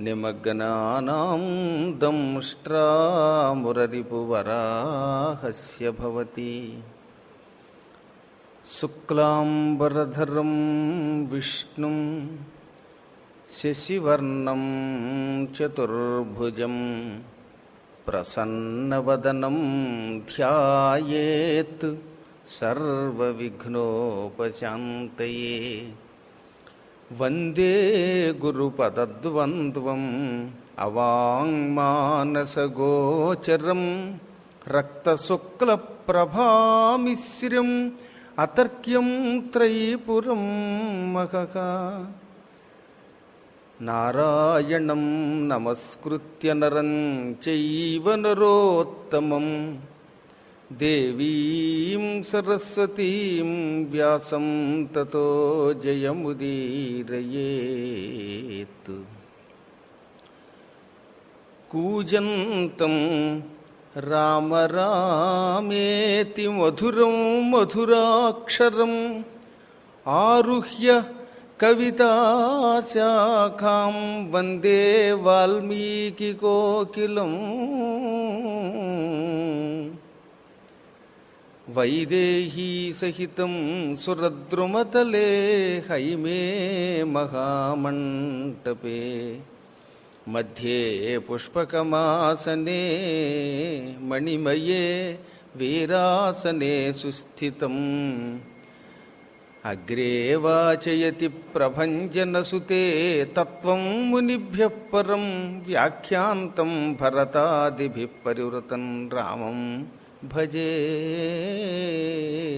निमग्नानां दंष्ट्रामुररिपुवराहस्य भवति। शुक्लाम्बरधरं विष्णुं शशिवर्णं चतुर्भुजं प्रसन्नवदनं ध्यायेत् सर्वविघ्नोपशान्तये। వందే గురుపదద్వంద్వం అవాంగ్మానసగోచరం రక్తశుక్లప్రభామిశ్రం అతర్క్యం త్రైపురం మహక నారాయణం నమస్కృత్య నరం చైవ నరోత్తమం देवीं सरस्वतीं व्यासं ततो जयमुदीरयेत्। कूजन्तं राम रामेति मधुरं मधुराक्षरम् आरुह्य कविताशाखां वंदे वाल्मीकिकोकिलम्। వైదేహీ సహితం సురద్రుమతలే హైమే మహామంటపే. మధ్యే పుష్పకమాసనే మణిమయే వీరాసనే సుస్థితం. అగ్రే వాచయతి ప్రభంజనసుతే తత్వం మునిభ్య పరం వ్యాఖ్యాంతం భరతాదిభి పరివృతం రామం. భజే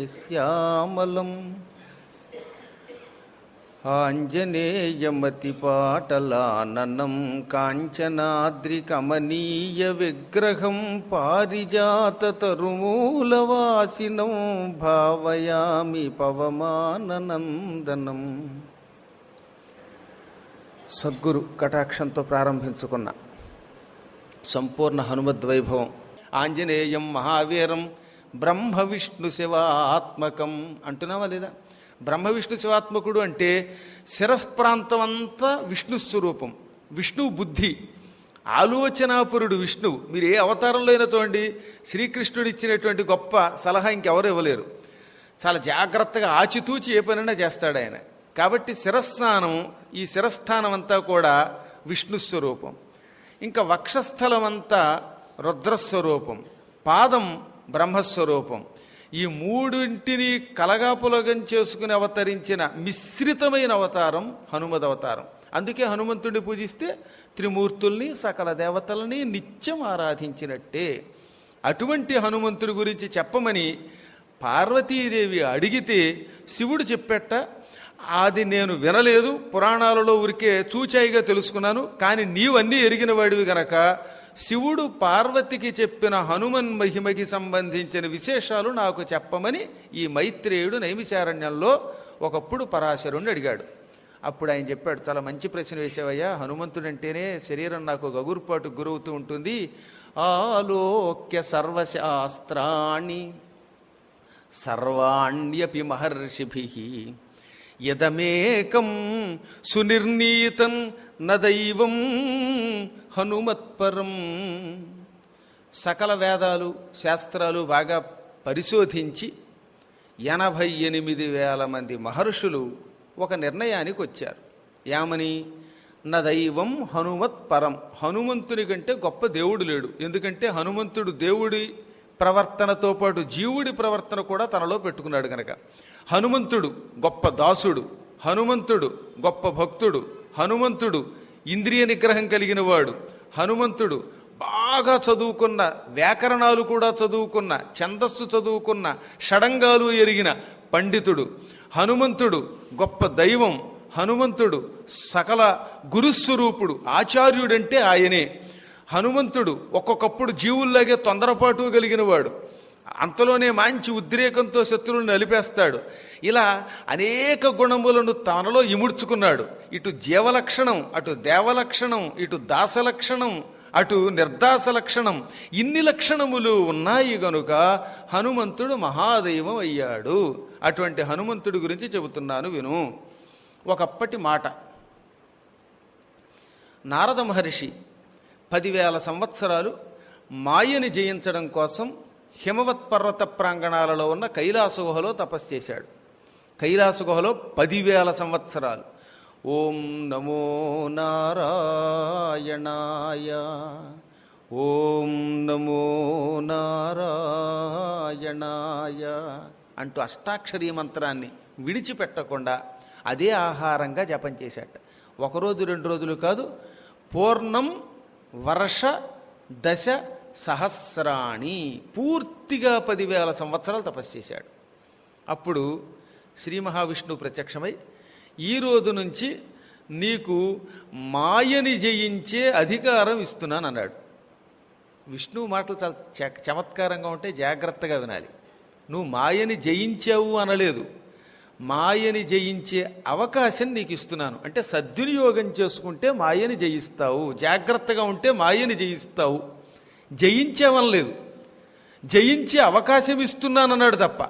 శ్యామలం. ఆంజనేయమతిపాటలాననం కాంచనాద్రికమనీయ విగ్రహం పారిజాతరుమూలవాసినం భావయామి పవమాననందనం. సద్గురు కటాక్షంతో ప్రారంభించుకున్న సంపూర్ణ హనుమద్వైభవం ఆంజనేయం మహావీరం బ్రహ్మ విష్ణు శివాత్మకం. అంటున్నావా లేదా? బ్రహ్మ విష్ణు శివాత్మకుడు అంటే శిరస్ప్రాంతం అంతా విష్ణు స్వరూపం విష్ణు బుద్ధి ఆలోచనాపురుడు విష్ణువు మీరు ఏ అవతారంలో అయినా చూడండి శ్రీకృష్ణుడు ఇచ్చినటువంటి గొప్ప సలహా ఇంకెవరు ఇవ్వలేరు. చాలా జాగ్రత్తగా ఆచితూచి ఏ పనైనా చేస్తాడు ఆయన. కాబట్టి శిరస్నానం ఈ శిరస్థానం అంతా కూడా విష్ణు స్వరూపం. ఇంకా వక్షస్థలం అంతా రుద్రస్వరూపం పాదం బ్రహ్మస్వరూపం. ఈ మూడింటిని కలగాపులగం చేసుకుని అవతరించిన మిశ్రితమైన అవతారం హనుమద్ అవతారం. అందుకే హనుమంతుడిని పూజిస్తే త్రిమూర్తుల్ని సకల దేవతలని నిత్యం ఆరాధించినట్టే. అటువంటి హనుమంతుడి గురించి చెప్పమని పార్వతీదేవి అడిగితే శివుడు చెప్పేట అది నేను వినలేదు పురాణాలలో ఊరికే చూచాయిగా తెలుసుకున్నాను కానీ నీవన్నీ ఎరిగిన వాడివి గనక శివుడు పార్వతికి చెప్పిన హనుమన్ మహిమకి సంబంధించిన విశేషాలు నాకు చెప్పమని ఈ మైత్రేయుడు నైమిచారణ్యంలో ఒకప్పుడు పరాశరుణ్ణి అడిగాడు. అప్పుడు ఆయన చెప్పాడు చాలా మంచి ప్రశ్న వేసావయ్యా హనుమంతుడంటేనే శరీరం నాకు గగురుపాటు గురవుతూ ఉంటుంది. ఆలోక్య సర్వశాస్త్రాణి సర్వాణ్యపి మహర్షిభి. యదమేకం సునిర్ణీతం నదైవం హనుమత్పరం. సకల వేదాలు శాస్త్రాలు బాగా పరిశోధించి ఎనభై ఎనిమిది వేల మంది మహర్షులు ఒక నిర్ణయానికి వచ్చారు. ఏమని నా దైవం హనుమత్ పరం హనుమంతుని కంటే గొప్ప దేవుడు లేడు. ఎందుకంటే హనుమంతుడు దేవుడి ప్రవర్తనతో పాటు జీవుడి ప్రవర్తన కూడా తనలో పెట్టుకున్నాడు కనుక హనుమంతుడు గొప్ప దాసుడు. హనుమంతుడు గొప్ప భక్తుడు. హనుమంతుడు ఇంద్రియ నిగ్రహం కలిగిన వాడు. హనుమంతుడు బాగా చదువుకున్న వ్యాకరణాలు కూడా చదువుకున్న ఛందస్సు చదువుకున్న షడంగాలు ఎరిగిన పండితుడు. హనుమంతుడు గొప్ప దైవం. హనుమంతుడు సకల గురుస్వరూపుడు ఆచార్యుడంటే ఆయనే. హనుమంతుడు ఒక్కొక్కప్పుడు జీవుల్లాగే తొందరపాటు కలిగినవాడు. అంతలోనే మంచి ఉద్రేకంతో శత్రువులను నలిపేస్తాడు. ఇలా అనేక గుణములను తనలో ఇముడ్చుకున్నాడు. ఇటు జీవలక్షణం అటు దేవలక్షణం ఇటు దాసలక్షణం అటు నిర్దాస లక్షణం ఇన్ని లక్షణములు ఉన్నాయి గనుక హనుమంతుడు మహాదైవం అయ్యాడు. అటువంటి హనుమంతుడి గురించి చెబుతున్నాను విను. ఒకప్పటి మాట. నారద మహర్షి పదివేల సంవత్సరాలు మాయని జయించడం కోసం హిమవత్ పర్వత ప్రాంగణాలలో ఉన్న కైలాస గుహలో తపస్సు చేశాడు. కైలాస గుహలో పదివేల సంవత్సరాలు. ఓం నమో నారాయణాయ. ఓం నమో నారాయణాయ అంటూ అష్టాక్షరీ మంత్రాన్ని విడిచిపెట్టకుండా అదే ఆహారంగా జపం చేశాట. ఒకరోజు రెండు రోజులు కాదు పూర్ణం వర్ష దశ సహస్రాణి పూర్తిగా పదివేల సంవత్సరాలు తపస్సు చేశాడు. అప్పుడు శ్రీ మహావిష్ణువు ప్రత్యక్షమై ఈ రోజు నుంచి నీకు మాయని జయించే అధికారం ఇస్తున్నాను అన్నాడు. విష్ణువు మాటలు చాలా చ- చమత్కారంగా ఉంటే జాగ్రత్తగా వినాలి. నువ్వు మాయని జయించావు అనలేదు. మాయని జయించే అవకాశం నీకు ఇస్తున్నాను. అంటే సద్వినియోగం చేసుకుంటే మాయని జయిస్తావు. జాగ్రత్తగా ఉంటే మాయని జయిస్తావు. జయించేవనలేదు జయించే అవకాశం ఇస్తున్నానన్నాడు తప్ప.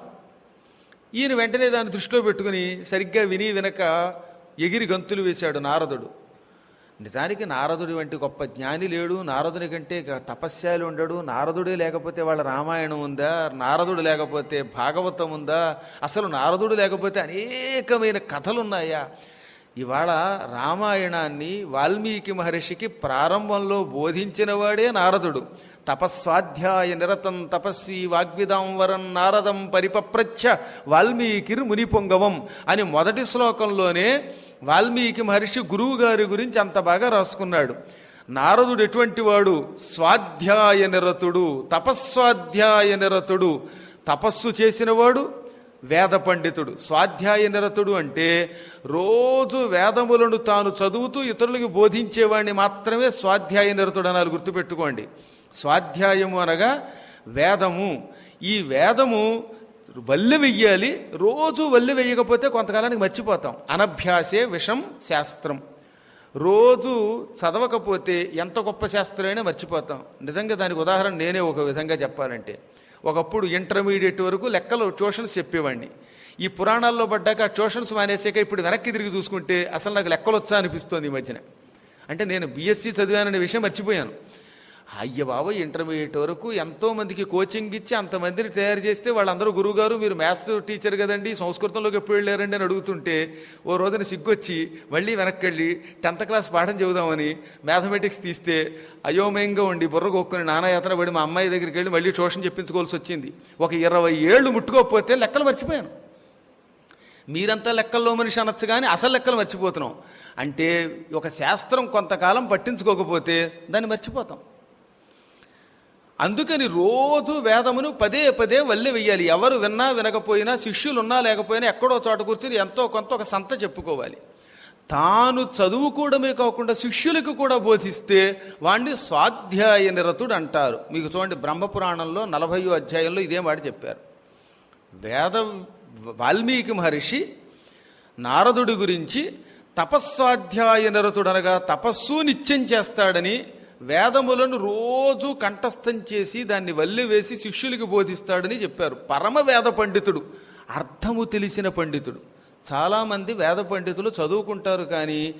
ఈయన వెంటనే దాన్ని దృష్టిలో పెట్టుకుని సరిగ్గా విని వినక ఎగిరి గంతులు వేశాడు నారదుడు. నిజానికి నారదుడి వంటి గొప్ప జ్ఞాని లేడు. నారదుని కంటే తపస్యాలు ఉండడు. నారదుడే లేకపోతే వాళ్ళ రామాయణం ఉందా? నారదుడు లేకపోతే భాగవతం ఉందా? అసలు నారదుడు లేకపోతే అనేకమైన కథలున్నాయా? ఇవాళ రామాయణాన్ని వాల్మీకి మహర్షికి ప్రారంభంలో బోధించిన వాడే నారదుడు. తపస్వాధ్యాయ నిరతం తపస్వి వాగ్విదాం వరం నారదం పరిపప్రచ్ఛ వాల్మీకిర్ మునిపొంగవం అని మొదటి శ్లోకంలోనే వాల్మీకి మహర్షి గురువు గారి గురించి అంత బాగా రాసుకున్నాడు. నారదుడు ఎటువంటి వాడు? స్వాధ్యాయ నిరతుడు తపస్వాధ్యాయ నిరతుడు. తపస్సు చేసినవాడు వేద పండితుడు స్వాధ్యాయ నిరతుడు అంటే రోజు వేదములను తాను చదువుతూ ఇతరులకు బోధించేవాడిని మాత్రమే స్వాధ్యాయ నిరతుడు అనాలి గుర్తుపెట్టుకోండి. స్వాధ్యాయము అనగా వేదము. ఈ వేదము వల్లె వెయ్యాలి రోజు వల్లె వెయ్యకపోతే కొంతకాలానికి మర్చిపోతాం. అనభ్యాసే విషం శాస్త్రం. రోజు చదవకపోతే ఎంత గొప్ప శాస్త్రమైనా మర్చిపోతాం. నిజంగా దానికి ఉదాహరణ నేనే ఒక విధంగా చెప్పాలంటే. ఒకప్పుడు ఇంటర్మీడియట్ వరకు లెక్కలు ట్యూషన్స్ చెప్పేవాడిని. ఈ పురాణాల్లో పడ్డాక ట్యూషన్స్ మానేసాక ఇప్పుడు వెనక్కి తిరిగి చూసుకుంటే అసలు నాకు లెక్కలు వచ్చా అనిపిస్తోంది ఈ మధ్యన. అంటే నేను బీఎస్సీ చదివాననే విషయం మర్చిపోయాను. అయ్య బాబు ఇంటర్మీడియట్ వరకు ఎంతోమందికి కోచింగ్ ఇచ్చి అంతమందిని తయారు చేస్తే వాళ్ళందరూ గురువుగారు మీరు మ్యాథ్స్ టీచర్ కదండి సంస్కృతంలోకి ఎప్పుడు వెళ్ళారండి అని అడుగుతుంటే ఓ రోజున సిగ్గొచ్చి మళ్ళీ వెనక్కి వెళ్ళి టెన్త్ క్లాస్ పాఠం చెబుదామని మ్యాథమెటిక్స్ తీస్తే అయోమయంగా ఉండి బుర్ర కొక్కుని నానాయాతన పడి మా అమ్మాయి దగ్గరికి వెళ్ళి మళ్ళీ ట్యూషన్ చెప్పించుకోవాల్సి వచ్చింది. ఒక ఇరవై ఏళ్ళు ముట్టుకోకపోతే లెక్కలు మర్చిపోయాను. మీరంతా లెక్కల్లో మనిషి అనొచ్చు కానీ అసలు లెక్కలు మర్చిపోతున్నాం. అంటే ఒక శాస్త్రం కొంతకాలం పట్టించుకోకపోతే దాన్ని మర్చిపోతాం. అందుకని రోజు వేదమును పదే పదే వల్లి వెయ్యాలి. ఎవరు విన్నా వినకపోయినా శిష్యులు ఉన్నా లేకపోయినా ఎక్కడో చోట కూర్చుని ఎంతో కొంత ఒక సంత చెప్పుకోవాలి. తాను చదువుకోవడమే కాకుండా శిష్యులకు కూడా బోధిస్తే వాణ్ణి స్వాధ్యాయ నిరతుడు అంటారు. మీకు చూడండి బ్రహ్మపురాణంలో నలభయో అధ్యాయంలో ఇదే మాట చెప్పారు. వేద వాల్మీకి మహర్షి నారదుడి గురించి తపస్వాధ్యాయ నిరతుడనగా తపస్సు నిత్యం చేస్తాడని వేదములను రోజు కంఠస్థం చేసి దాన్ని వల్లి వేసి శిష్యులకి బోధిస్తాడని చెప్పారు. పరమ వేద పండితుడు అర్థము తెలిసిన పండితుడు. చాలామంది వేద పండితులు చదువుకుంటారు కానీ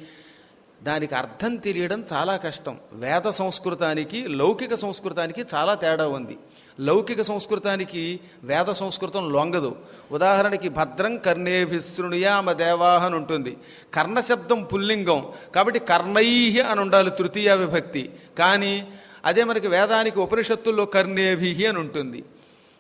దానికి అర్థం తెలియడం చాలా కష్టం. వేద సంస్కృతానికి లౌకిక సంస్కృతానికి చాలా తేడా ఉంది. లౌకిక సంస్కృతానికి వేద సంస్కృతం లొంగదు. ఉదాహరణకి భద్రం కర్ణేభిశృణుయామ దేవాహ అని ఉంటుంది. కర్ణశబ్దం పుల్లింగం. కాబట్టి కర్ణైహి అని ఉండాలి తృతీయ విభక్తి. కానీ అదే మనకి వేదానికి ఉపనిషత్తుల్లో కర్ణేభిహి అని ఉంటుంది.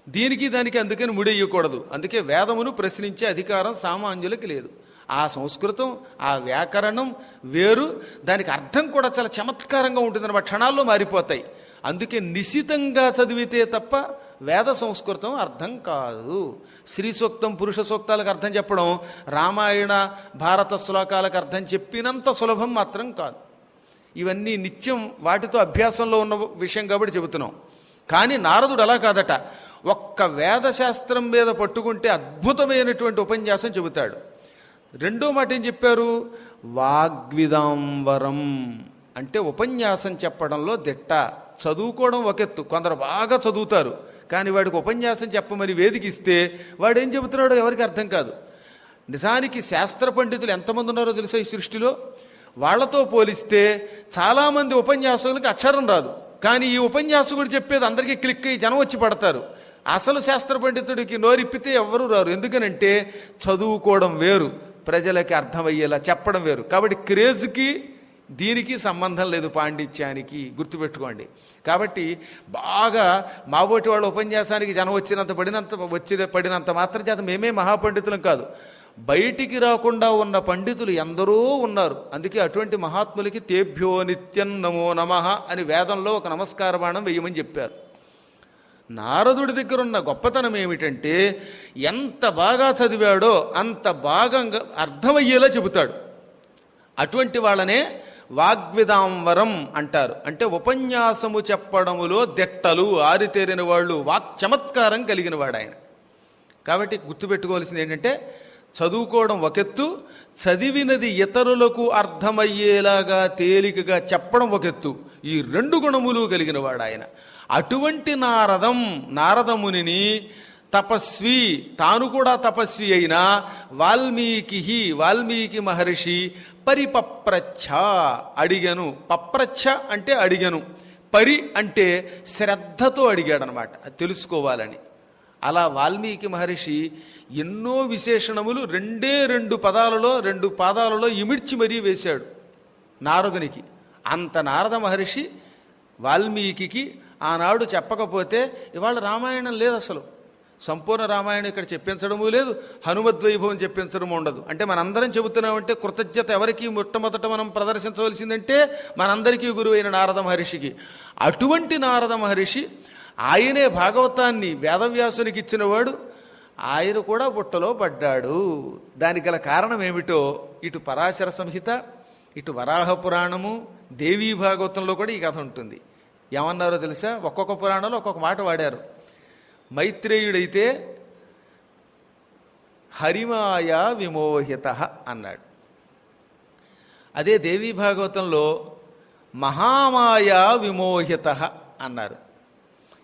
దీనికి దానికి అందుకని ముడెయ్యకూడదు అందుకే వేదమును ప్రశ్నించే అధికారం సామాన్యులకి లేదు. ఆ సంస్కృతం ఆ వ్యాకరణం వేరు. దానికి అర్థం కూడా చాలా చమత్కారంగా ఉంటుందన్నమాట. క్షణాల్లో మారిపోతాయి. అందుకే నిశితంగా చదివితే తప్ప వేద సంస్కృతం అర్థం కాదు. శ్రీ సూక్తం పురుష సూక్తాలకు అర్థం చెప్పడం రామాయణ భారత శ్లోకాలకు అర్థం చెప్పినంత సులభం మాత్రం కాదు. ఇవన్నీ నిత్యం వాటితో అభ్యాసంలో ఉన్న విషయం కాబట్టి చెబుతున్నాం. కానీ నారదుడు అలా కాదట. ఒక్క వేదశాస్త్రం మీద పట్టుకుంటే అద్భుతమైనటువంటి ఉపన్యాసం చెబుతాడు. రెండో మాట ఏం చెప్పారు? వాగ్విదాంబరం. అంటే ఉపన్యాసం చెప్పడంలో దిట్ట. చదువుకోవడం ఒకెత్తు కొందరు బాగా చదువుతారు. కానీ వాడికి ఉపన్యాసం చెప్పమని వేదిక ఇస్తే వాడు ఏం చెబుతున్నాడో ఎవరికి అర్థం కాదు. నిజానికి శాస్త్ర పండితులు ఎంతమంది ఉన్నారో తెలుసా ఈ సృష్టిలో? వాళ్ళతో పోలిస్తే చాలామంది ఉపన్యాసకులకి అక్షరం రాదు. కానీ ఈ ఉపన్యాసకుడు చెప్పేది అందరికీ క్లిక్ అయ్యి జనం వచ్చి పడతారు. అసలు శాస్త్ర పండితుడికి నోరిప్పితే ఎవరు రారు. ఎందుకనంటే చదువుకోవడం వేరు. ప్రజలకి అర్థమయ్యేలా చెప్పడం వేరు. కాబట్టి క్రేజ్కి దీనికి సంబంధం లేదు పాండిత్యానికి గుర్తుపెట్టుకోండి. కాబట్టి బాగా మాబోటి వాళ్ళ ఉపన్యాసానికి జనం వచ్చినంత పడినంత వచ్చి పడినంత మాత్రం చేత మేమే మహాపండితులం కాదు. బయటికి రాకుండా ఉన్న పండితులు ఎందరో ఉన్నారు. అందుకే అటువంటి మహాత్ములకి తేభ్యో నిత్యం నమో నమః అని వేదంలో ఒక నమస్కార బాణం వేయమని చెప్పారు. నారదుడి దగ్గర ఉన్న గొప్పతనం ఏమిటంటే ఎంత బాగా చదివాడో అంత భాగంగా అర్థమయ్యేలా చెబుతాడు. అటువంటి వాళ్ళనే వాగ్విదాంవరం అంటారు. అంటే ఉపన్యాసము చెప్పడములో దెట్టలు ఆరితేరిన వాళ్ళు వాక్ చమత్కారం కలిగిన వాడు ఆయన కాబట్టి గుర్తుపెట్టుకోవాల్సింది ఏంటంటే చదువుకోవడం ఒకెత్తు చదివినది ఇతరులకు అర్థమయ్యేలాగా తేలికగా చెప్పడం ఒకెత్తు ఈ రెండు గుణములు కలిగిన వాడు ఆయన అటువంటి నారదం నారదమునిని తపస్వి తాను కూడా తపస్వి అయిన వాల్మీకి వాల్మీకి మహర్షి పరిపప్రచ్ఛ అడిగను. పప్రచ్ఛ అంటే అడిగను. పరి అంటే శ్రద్ధతో అడిగాడనమాట. అది తెలుసుకోవాలని. అలా వాల్మీకి మహర్షి ఎన్నో విశేషణములు రెండే రెండు పదాలలో రెండు పాదాలలో ఇమిడ్చి మరీ వేశాడు నారదునికి. అంత నారద మహర్షి వాల్మీకి ఆనాడు చెప్పకపోతే ఇవాళ రామాయణం లేదు అసలు. సంపూర్ణ రామాయణం ఇక్కడ చెప్పించడము లేదు హనుమద్వైభవం చెప్పించడము ఉండదు. అంటే మనందరం చెబుతున్నామంటే కృతజ్ఞత ఎవరికి మొట్టమొదట మనం ప్రదర్శించవలసిందంటే మనందరికీ గురువైన నారద మహర్షికి. అటువంటి నారద మహర్షి ఆయనే భాగవతాన్ని వేదవ్యాసునికి ఇచ్చినవాడు. ఆయన కూడా బుట్టలో పడ్డాడు. దానికి గల కారణం ఏమిటో ఇటు పరాశర సంహిత ఇటు వరాహ పురాణము దేవీ భాగవతంలో కూడా ఈ కథ ఉంటుంది. ఏమన్నారో తెలుసా? ఒక్కొక్క పురాణంలో ఒక్కొక్క మాట వాడారు. మైత్రేయుడైతే హరిమాయ విమోహిత అన్నాడు. అదే దేవీ భాగవతంలో మహామాయ విమోహిత అన్నారు.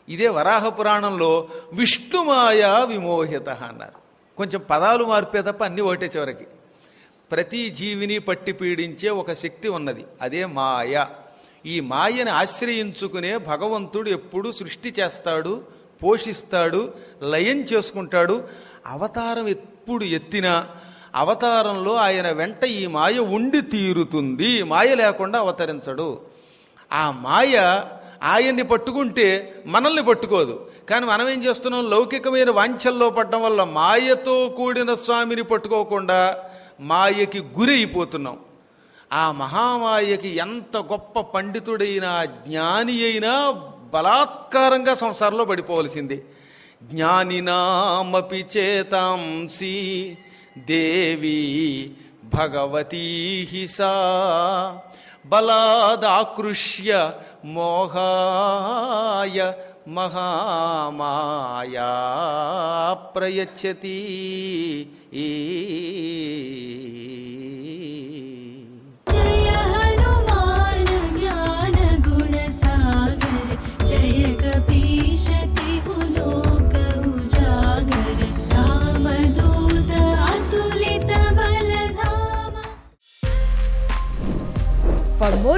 ఇదే వరాహ పురాణంలో విష్ణుమాయ విమోహిత అన్నారు. కొంచెం పదాలు మార్పే తప్ప అన్ని ఒకటే చివరికి. ప్రతి జీవిని పట్టి పీడించే ఒక శక్తి ఉన్నది అదే మాయ. ఈ మాయని ఆశ్రయించుకునే భగవంతుడు ఎప్పుడు సృష్టి చేస్తాడు పోషిస్తాడు లయం చేసుకుంటాడు. అవతారం ఎప్పుడు ఎత్తినా అవతారంలో ఆయన వెంట ఈ మాయ ఉండి తీరుతుంది. మాయ లేకుండా అవతరించడు. ఆ మాయ ఆయన్ని పట్టుకుంటే మనల్ని పట్టుకోదు. కానీ మనం ఏం చేస్తున్నాం? లౌకికమైన వాంఛల్లో పడడం వల్ల మాయతో కూడిన స్వామిని పట్టుకోకుండా మాయకి గురి అయిపోతున్నాం ఆ మహామాయకి ఎంత గొప్ప పండితుడైనా జ్ఞాని అయినా బలాత్కారంగా సంసారంలో పడిపోవలసింది. జ్ఞానినామపి చేతాంసి దేవి భగవతీ సా బలాదాకృష్య మోహాయ మహామాయా ప్రయచ్చతి. ఈ